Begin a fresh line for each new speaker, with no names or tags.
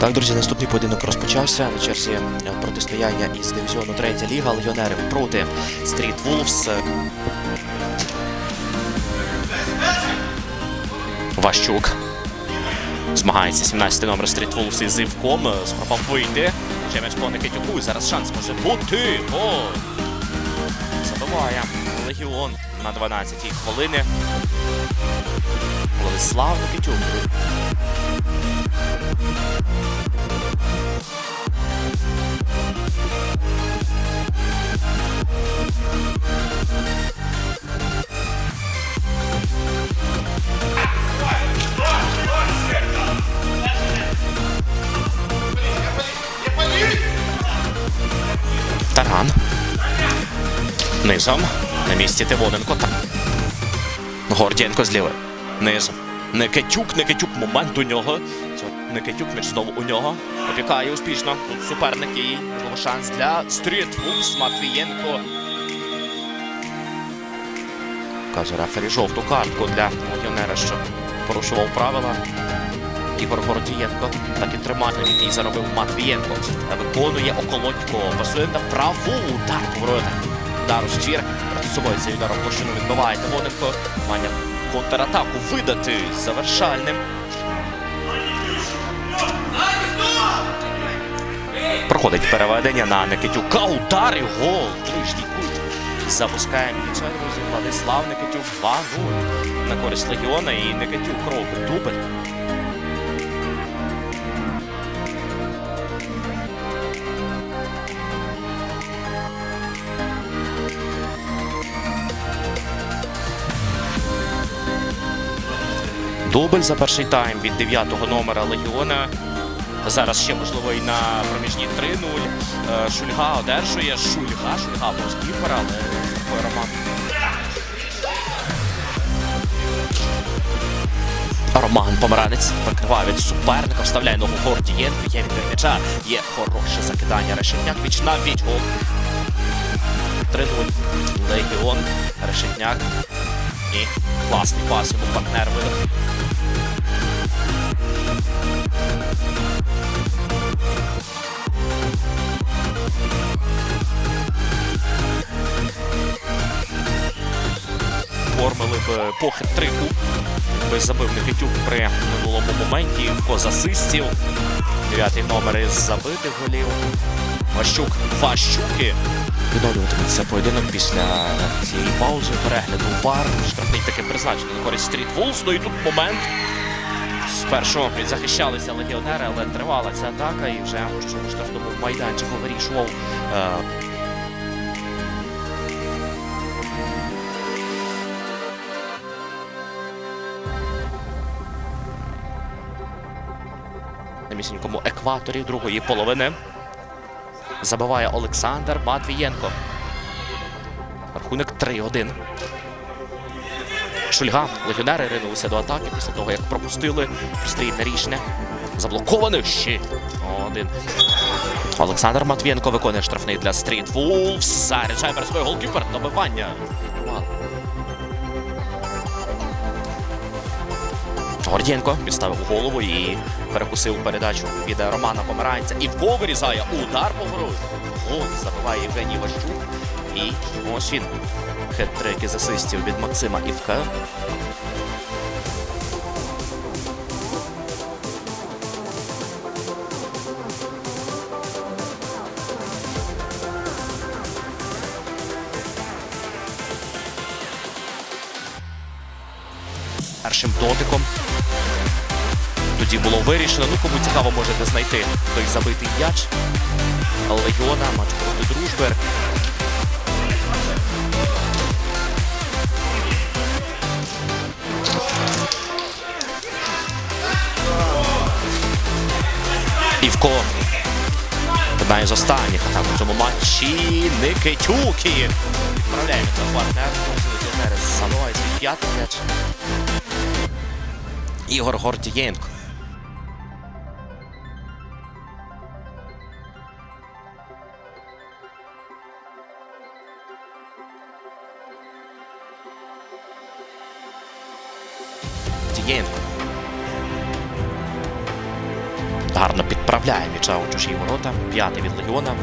Так, друзі, наступний поєдинок розпочався на черзі е, протистояння із дивізіону 3 ліга легіонери проти Стріт Вулфс. Ващук. Змагається 17 номер Стріт Вулфс із Івком. Спробував вийти. Вже м'яч по Никитюку. Зараз шанс може бути. Гол! Забиває Легіон на 12-й хвилини. Владислав Никитюк. Таран. Низом. На місці Тивоненко. Гордієнко зліва. Низом. Никитюк, Никитюк, момент у нього. Никитюк, між знову у нього. Опікає успішно. Тут суперник і шанс для Стріт Вулфс. Матвієнко. Каже рефері жовту картку для легіонера, що порушував правила. Ігор Гордієнко так і тримати, який заробив Матвієнко. Виконує околотько. Пасує на праву. Удар поворота. Удар у ствір. Перед собою цей удар площину відбиває. Тивоненко має контратаку видати завершальним. Проходить переведення на Никитюка. Удар і гол. Трижній. Запускає м'яча, друзі. Владислав Никитюк 2-0 на користь Легіона і Никитюк робить дубль. Дубль за перший тайм від 9-го номера Легіона. Зараз ще можливо і на проміжній 3-0. Е, Шульга одержує. Шульга, Шульга повз але Роман. Роман Помаранець прикриває від суперника, вставляє ногу Гордієнко, є від м'яча, є хороше закидання Решетняк, віч на віч, гол. 3-0. Легіон, Решетняк. І класний пас йому партнер видав. Формили б по хет-трику. Би забив Никитюк при минулому моменті. Коз асистів. Дев'ятий номер із забитих голів. Ващук. Ващуки. Відновлюватиметься поєдинок після цієї паузи перегляду вар. Штрафний таки призначений на користь Стріт Вулс. Ну і тут момент. Спершу захищалися легіонери, але тривала ця атака і вже штрафному майданчику вирішував е, на місінькому екваторі другої половини. Забиває Олександр Матвієнко. Рахунок 3-1. Шульга. Легіонери ринулися до атаки після того, як пропустили пристрійне рішення. Заблоковане ще один. Олександр Матвієнко виконує штрафний для Стріт Вулфс. Заряджає перед собою голкіпер. Добивання. Гордієнко підставив голову і перекусив передачу від Романа Помаранця. І в гол вирізає удар по грою. Гол забиває Євгеній Ващук. І ось він. Хет-трик із асистів від Максима Івка. Першим дотиком. Тоді було вирішено. Ну, кому цікаво, можете знайти той забитий м'яч. Легіона, матч проти дружби. Івко. Одна із останніх атак у цьому матчі. Никитюки. Відправляємо цього партнера. Легіонери забивають свій п'ятий м'яч. Ігор Гордієнко. Авдієнко. Гарно підправляє м'яча у чужі ворота. П'ятий від легіона.